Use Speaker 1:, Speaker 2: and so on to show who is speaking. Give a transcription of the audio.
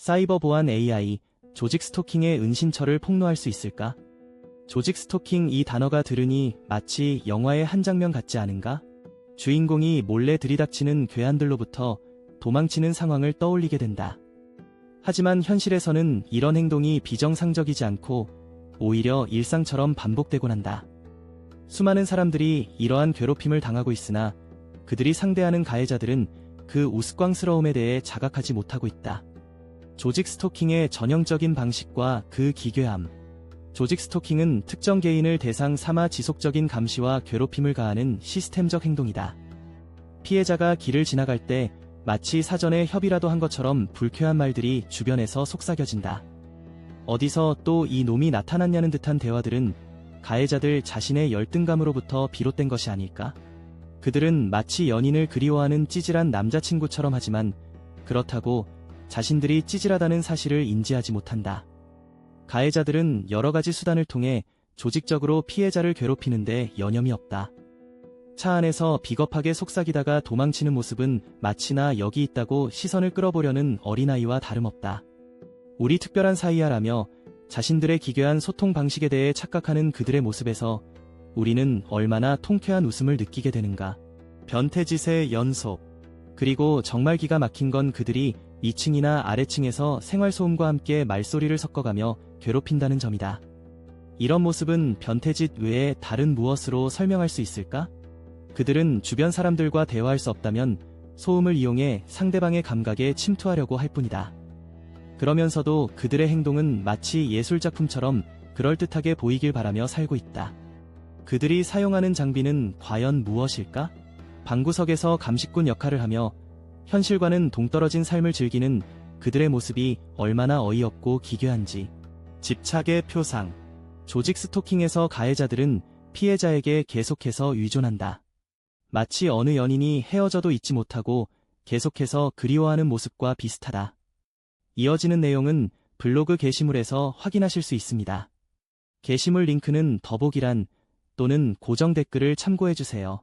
Speaker 1: 사이버 보안 AI, 조직 스토킹의 은신처를 폭로할 수 있을까? 조직 스토킹 이 단어가 들으니 마치 영화의 한 장면 같지 않은가? 주인공이 몰래 들이닥치는 괴한들로부터 도망치는 상황을 떠올리게 된다. 하지만 현실에서는 이런 행동이 비정상적이지 않고 오히려 일상처럼 반복되곤 한다. 수많은 사람들이 이러한 괴롭힘을 당하고 있으나 그들이 상대하는 가해자들은 그 우스꽝스러움에 대해 자각하지 못하고 있다. 조직 스토킹의 전형적인 방식과 그 기괴함. 조직 스토킹은 특정 개인을 대상 삼아 지속적인 감시와 괴롭힘을 가하는 시스템적 행동이다. 피해자가 길을 지나갈 때 마치 사전에 협의라도 한 것처럼 불쾌한 말들이 주변에서 속삭여진다. 어디서 또 이 놈이 나타났냐는 듯한 대화들은 가해자들 자신의 열등감으로부터 비롯된 것이 아닐까? 그들은 마치 연인을 그리워하는 찌질한 남자친구처럼 하지만 그렇다고 자신들이 찌질하다는 사실을 인지하지 못한다. 가해자들은 여러 가지 수단을 통해 조직적으로 피해자를 괴롭히는데 여념이 없다. 차 안에서 비겁하게 속삭이다가 도망치는 모습은 마치나 여기 있다고 시선을 끌어보려는 어린아이와 다름없다. 우리 특별한 사이야라며 자신들의 기괴한 소통 방식에 대해 착각하는 그들의 모습에서 우리는 얼마나 통쾌한 웃음을 느끼게 되는가. 변태짓의 연속. 그리고 정말 기가 막힌 건 그들이 2층이나 아래층에서 생활소음과 함께 말소리를 섞어가며 괴롭힌다는 점이다. 이런 모습은 변태짓 외에 다른 무엇으로 설명할 수 있을까? 그들은 주변 사람들과 대화할 수 없다면 소음을 이용해 상대방의 감각에 침투하려고 할 뿐이다. 그러면서도 그들의 행동은 마치 예술작품처럼 그럴듯하게 보이길 바라며 살고 있다. 그들이 사용하는 장비는 과연 무엇일까? 방구석에서 감식꾼 역할을 하며 현실과는 동떨어진 삶을 즐기는 그들의 모습이 얼마나 어이없고 기괴한지. 집착의 표상. 조직 스토킹에서 가해자들은 피해자에게 계속해서 의존한다. 마치 어느 연인이 헤어져도 잊지 못하고 계속해서 그리워하는 모습과 비슷하다. 이어지는 내용은 블로그 게시물에서 확인하실 수 있습니다. 게시물 링크는 더보기란 또는 고정 댓글을 참고해주세요.